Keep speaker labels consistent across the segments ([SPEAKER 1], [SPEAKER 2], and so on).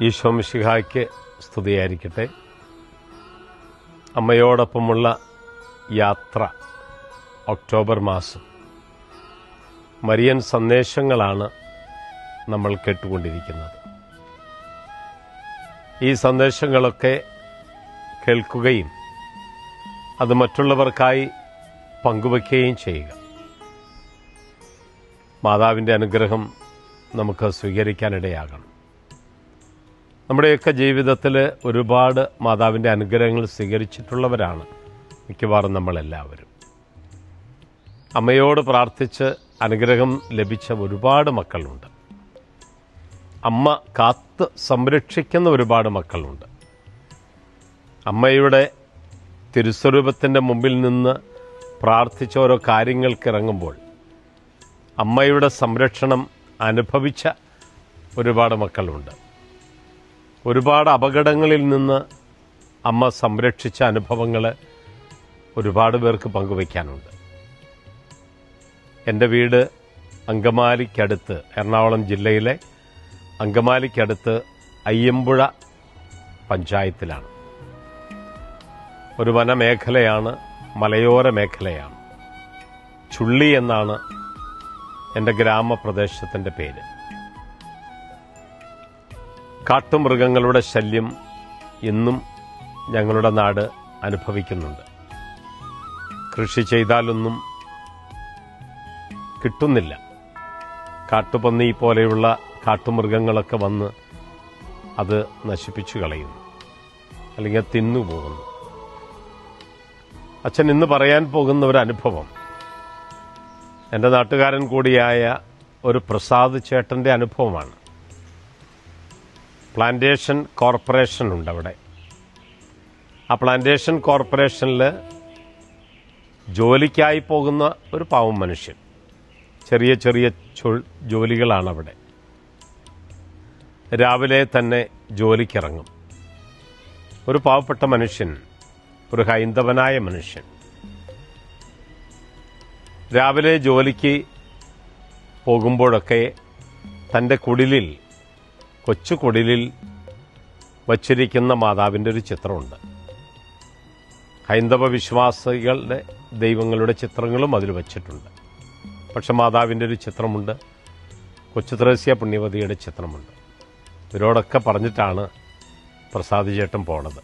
[SPEAKER 1] ഈശോ മിശിഹായ്ക്ക് സ്തുതിയായിരിക്കട്ടെ. അമ്മയോടൊപ്പമുള്ള യാത്ര ഒക്ടോബർ മാസം. മരിയൻ സന്ദേശങ്ങളാണ് നമ്മൾ കേട്ടുകൊണ്ടിരിക്കുന്നത്. ഈ സന്ദേശങ്ങളൊക്കെ കേൾക്കുകയും അത് മറ്റുള്ളവർക്കായി പങ്കുവയ്ക്കുകയും ചെയ്യുക. മാതാവിന്റെ അനുഗ്രഹം നമുക്ക് സ്വീകരിക്കാനിടയാകണം. നമ്മുടെയൊക്കെ ജീവിതത്തിൽ ഒരുപാട് മാതാവിന്റെ അനുഗ്രഹങ്ങൾ സ്വീകരിച്ചിട്ടുള്ളവരാണ് മിക്കവാറും നമ്മളെല്ലാവരും. അമ്മയോട് പ്രാർത്ഥിച്ച് അനുഗ്രഹം ലഭിച്ച ഒരുപാട് മക്കളുണ്ട്. അമ്മ കാത്ത് സംരക്ഷിക്കുന്ന ഒരുപാട് മക്കളുണ്ട്. അമ്മയുടെ തിരുസ്വരൂപത്തിന്റെ മുമ്പിൽ നിന്ന് പ്രാർത്ഥിച്ച ഓരോ കാര്യങ്ങൾക്ക് ഇറങ്ങുമ്പോൾ അമ്മയുടെ സംരക്ഷണം അനുഭവിച്ച ഒരുപാട് മക്കളുണ്ട്. ഒരുപാട് അപകടങ്ങളിൽ നിന്ന് അമ്മ സംരക്ഷിച്ച അനുഭവങ്ങൾ ഒരുപാട് പേർക്ക് പങ്കുവയ്ക്കാനുണ്ട്. എന്റെ വീട് അങ്കമാലിക്കടുത്ത് എറണാകുളം ജില്ലയിലെ അങ്കമാലിക്കടുത്ത് അയ്യമ്പുഴ പഞ്ചായത്തിലാണ്. ഒരു വനമേഖലയാണ് മലയോര മേഖലയാണ്. ചുള്ളി എന്നാണ് എന്റെ ഗ്രാമപ്രദേശത്തിന്റെ പേര്. കാട്ടുമൃഗങ്ങളുടെ ശല്യം ഇന്നും ഞങ്ങളുടെ നാട് അനുഭവിക്കുന്നുണ്ട്. കൃഷി ചെയ്താലൊന്നും കിട്ടുന്നില്ല. കാട്ടുപന്നി പോലെയുള്ള കാട്ടുമൃഗങ്ങളൊക്കെ വന്ന് അത് നശിപ്പിച്ചു കളയുന്നു. അല്ലെങ്കിൽ തിന്നുപോകുന്നു അച്ഛൻ ഇന്ന് പറയാൻ പോകുന്ന ഒരു അനുഭവം. എന്റെ നാട്ടുകാരൻ കൂടിയായ ഒരു പ്രസാദ് ചേട്ടന്റെ അനുഭവമാണ്. പ്ലാന്റേഷൻ കോർപ്പറേഷൻ ഉണ്ട് അവിടെ ആ പ്ലാന്റേഷൻ കോർപ്പറേഷനിൽ ജോലിക്കായി പോകുന്ന ഒരു പാവം മനുഷ്യൻ. ചെറിയ ചെറിയ ജോലികളാണ് അവിടെ രാവിലെ തന്നെ ജോലിക്കിറങ്ങും. ഒരു പാവപ്പെട്ട മനുഷ്യൻ ഒരു ഹൈന്ദവനായ മനുഷ്യൻ. രാവിലെ ജോലിക്ക് പോകുമ്പോഴൊക്കെ തന്റെ കുടിലിൽ കൊച്ചു കൊടിലിൽ വച്ചിരിക്കുന്ന മാതാവിന്റെ ഒരു ചിത്രമുണ്ട്. ഹൈന്ദവ വിശ്വാസികളുടെ ദൈവങ്ങളുടെ ചിത്രങ്ങളും അതിൽ വച്ചിട്ടുണ്ട്. പക്ഷെ മാതാവിന്റെ ഒരു ചിത്രമുണ്ട്. കൊച്ചു ത്രേസ്യ പുണ്യവതിയുടെ ചിത്രമുണ്ട്. ഇവരോടൊക്കെ പറഞ്ഞിട്ടാണ് പ്രസാദ് ചേട്ടൻ പോണത്.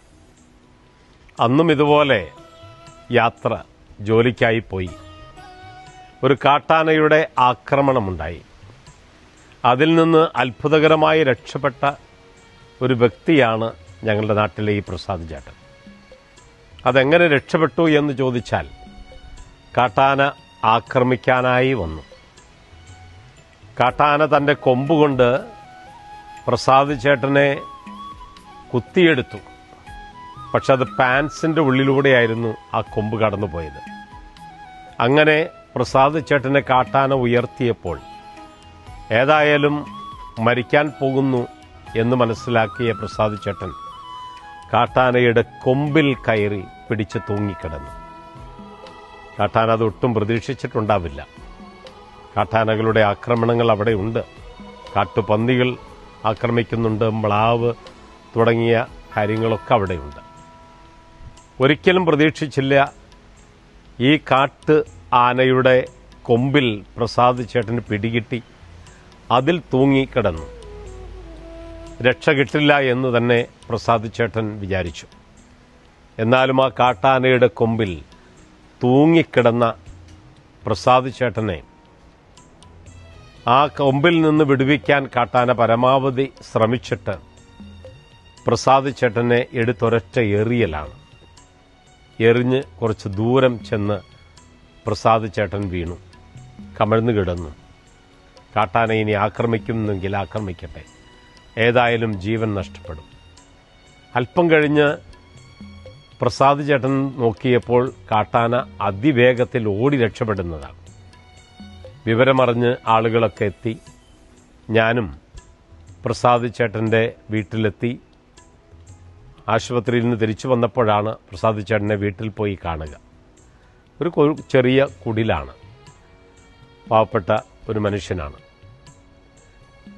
[SPEAKER 1] അന്നും ഇതുപോലെ യാത്ര ജോലിക്കായി പോയി. ഒരു കാട്ടാനയുടെ ആക്രമണമുണ്ടായി. അതിൽ നിന്ന് അത്ഭുതകരമായി രക്ഷപ്പെട്ട ഒരു വ്യക്തിയാണ് ഞങ്ങളുടെ നാട്ടിലെ ഈ പ്രസാദ് ചേട്ടൻ. അതെങ്ങനെ രക്ഷപ്പെട്ടു എന്ന് ചോദിച്ചാൽ കാട്ടാന ആക്രമിക്കാനായി വന്നു. കാട്ടാന തന്റെ കൊമ്പുകൊണ്ട് പ്രസാദ് ചേട്ടനെ കുത്തിയെടുത്തു. പക്ഷെ അത് പാൻസിന്റെ ഉള്ളിലൂടെയായിരുന്നു ആ കൊമ്പ് കടന്നുപോയത്. അങ്ങനെ പ്രസാദ് ചേട്ടനെ കാട്ടാന ഉയർത്തിയപ്പോൾ ഏതായാലും മരിക്കാൻ പോകുന്നു എന്ന് മനസ്സിലാക്കിയ പ്രസാദ് ചേട്ടൻ കാട്ടാനയുടെ കൊമ്പിൽ കയറി പിടിച്ച് തൂങ്ങിക്കിടന്നു. കാട്ടാന അത് ഒട്ടും പ്രതീക്ഷിച്ചിട്ടുണ്ടാവില്ല. കാട്ടാനകളുടെ ആക്രമണങ്ങൾ അവിടെ ഉണ്ട്. കാട്ടുപന്നികൾ ആക്രമിക്കുന്നുണ്ട് മ്ലാവ് തുടങ്ങിയ കാര്യങ്ങളൊക്കെ അവിടെയുണ്ട് ഒരിക്കലും പ്രതീക്ഷിച്ചില്ല ഈ കാട്ട് ആനയുടെ കൊമ്പിൽ പ്രസാദ് ചേട്ടന് പിടികിട്ടി. അതിൽ തൂങ്ങിക്കിടന്നു. രക്ഷ കിട്ടില്ല എന്ന് തന്നെ പ്രസാദ് ചേട്ടൻ വിചാരിച്ചു. എന്നാലും ആ കാട്ടാനയുടെ കൊമ്പിൽ തൂങ്ങിക്കിടന്ന പ്രസാദ് ചേട്ടനെ ആ കൊമ്പിൽ നിന്ന് വിടുവിക്കാൻ കാട്ടാന പരമാവധി ശ്രമിച്ചിട്ട് പ്രസാദ് ചേട്ടനെ എടുത്തൊരൊറ്റ എറിയലാണ് എറിഞ്ഞ് കുറച്ച് ദൂരം ചെന്ന് പ്രസാദ് ചേട്ടൻ വീണു. കമഴ്ന്നു കിടന്നു. കാട്ടാന ഇനി ആക്രമിക്കുന്നെങ്കിൽ ആക്രമിക്കട്ടെ. ഏതായാലും ജീവൻ നഷ്ടപ്പെടും. അല്പം കഴിഞ്ഞ് പ്രസാദ് ചേട്ടൻ നോക്കിയപ്പോൾ കാട്ടാന അതിവേഗത്തിൽ ഓടി രക്ഷപ്പെടുന്നതാണ് വിവരമറിഞ്ഞ് ആളുകളൊക്കെ എത്തി. ഞാനും പ്രസാദ് ചേട്ടന്റെ വീട്ടിലെത്തി. ആശുപത്രിയിൽ നിന്ന് തിരിച്ചു വന്നപ്പോഴാണ് പ്രസാദ് ചേട്ടനെ വീട്ടിൽ പോയി കാണുക. ഒരു ചെറിയ കുടിലാണ്. പാവപ്പെട്ട ഒരു മനുഷ്യനാണ്.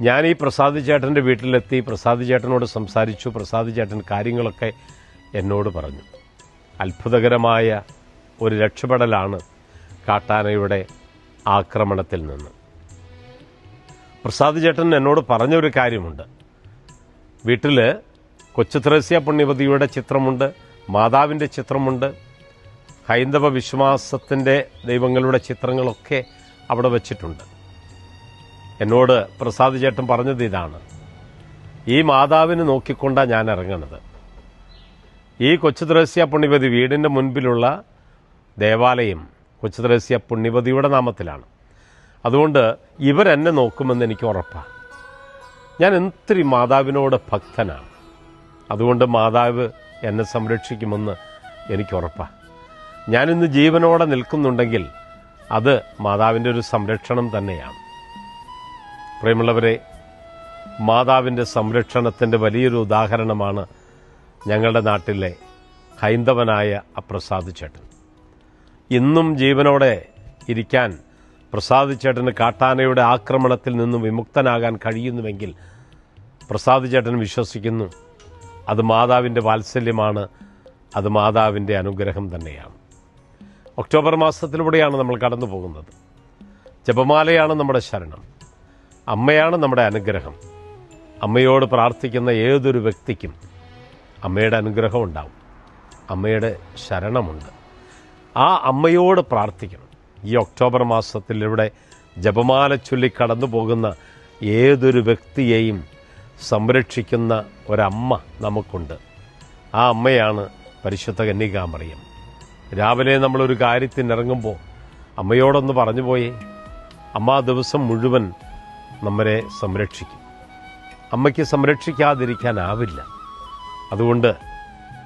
[SPEAKER 1] ഞാൻ ഈ പ്രസാദ് ചേട്ടന്റെ വീട്ടിലെത്തി പ്രസാദ് ചേട്ടനോട് സംസാരിച്ചു. പ്രസാദ് ചേട്ടൻ കാര്യങ്ങളൊക്കെ എന്നോട് പറഞ്ഞു. അത്ഭുതകരമായ ഒരു രക്ഷപ്പെടലാണ് കാട്ടാനയുടെ ആക്രമണത്തിൽ നിന്ന്. പ്രസാദ് ചേട്ടൻ എന്നോട് പറഞ്ഞൊരു കാര്യമുണ്ട്. വീട്ടിൽ കൊച്ചു ത്രേസ്യ പുണ്യവതിയുടെ ചിത്രമുണ്ട് മാതാവിന്റെ ചിത്രമുണ്ട് ഹൈന്ദവ വിശ്വാസത്തിന്റെ ദൈവങ്ങളുടെ ചിത്രങ്ങളൊക്കെ അവിടെ വച്ചിട്ടുണ്ട്. എന്നോട് പ്രസാദ് ചേട്ടൻ പറഞ്ഞത് ഇതാണ്. ഈ മാതാവിന് നോക്കിക്കൊണ്ടാണ് ഞാൻ ഇറങ്ങണത്. ഈ കൊച്ചു ത്രേസ്യ പുണ്യപതി വീടിന്റെ മുൻപിലുള്ള ദേവാലയം കൊച്ചു ത്രേസ്യ പുണ്യപതിയുടെ നാമത്തിലാണ്. അതുകൊണ്ട് ഇവരെന്നെ നോക്കുമെന്ന് എനിക്ക് ഉറപ്പാണ് ഞാൻ ഒത്തിരി മാതാവിനോട് ഭക്തനാണ്. അതുകൊണ്ട് മാതാവ് എന്നെ സംരക്ഷിക്കുമെന്ന് എനിക്ക് ഉറപ്പാണ് ഞാനിന്ന് ജീവനോടെ നിൽക്കുന്നുണ്ടെങ്കിൽ അത് മാതാവിന്റെ ഒരു സംരക്ഷണം തന്നെയാണ്. പ്രിയമുള്ളവരെ മാതാവിന്റെ സംരക്ഷണത്തിന്റെ വലിയൊരു ഉദാഹരണമാണ് ഞങ്ങളുടെ നാട്ടിലെ ഹൈന്ദവനായ അപ്രസാദ് ചേട്ടൻ. ഇന്നും ജീവനോടെ ഇരിക്കാൻ പ്രസാദ് ചേട്ടന് കാട്ടാനയുടെ ആക്രമണത്തിൽ നിന്നും വിമുക്തനാകാൻ കഴിയുന്നുവെങ്കിൽ പ്രസാദ് ചേട്ടൻ വിശ്വസിക്കുന്നു അത് മാതാവിന്റെ വാത്സല്യമാണ് അത് മാതാവിന്റെ അനുഗ്രഹം തന്നെയാണ്. ഒക്ടോബർ മാസത്തിലൂടെയാണ് നമ്മൾ കടന്നു പോകുന്നത് ജപമാലയാണ് നമ്മുടെ ശരണം. അമ്മയാണ് നമ്മുടെ അനുഗ്രഹം. അമ്മയോട് പ്രാർത്ഥിക്കുന്ന ഏതൊരു വ്യക്തിക്കും അമ്മയുടെ അനുഗ്രഹം ഉണ്ടാവും. അമ്മയുടെ ശരണമുണ്ട്. ആ അമ്മയോട് പ്രാർത്ഥിക്കണം. ഈ ഒക്ടോബർ മാസത്തിലൂടെ ജപമാല ചൊല്ലി കടന്നു പോകുന്ന ഏതൊരു വ്യക്തിയെയും സംരക്ഷിക്കുന്ന ഒരമ്മ നമുക്കുണ്ട്. ആ അമ്മയാണ് പരിശുദ്ധ കന്യകാമറിയം. രാവിലെ നമ്മളൊരു കാര്യത്തിനിറങ്ങുമ്പോൾ അമ്മയോടൊന്ന് പറഞ്ഞു പോയി അമ്മ ആ ദിവസം മുഴുവൻ നമ്മരെ സംരക്ഷിക്കും. അമ്മയ്ക്ക് സംരക്ഷിക്കാതിരിക്കാനാവില്ല. അതുകൊണ്ട്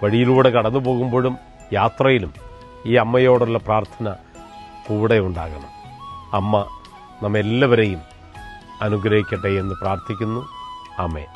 [SPEAKER 1] വഴിയിലൂടെ കടന്നു പോകുമ്പോഴും യാത്രയിലും ഈ അമ്മയോടുള്ള പ്രാർത്ഥന കൂടെ ഉണ്ടാകണം. അമ്മ നമ്മെല്ലാവരെയും അനുഗ്രഹിക്കട്ടെ എന്ന് പ്രാർത്ഥിക്കുന്നു. അമ്മേ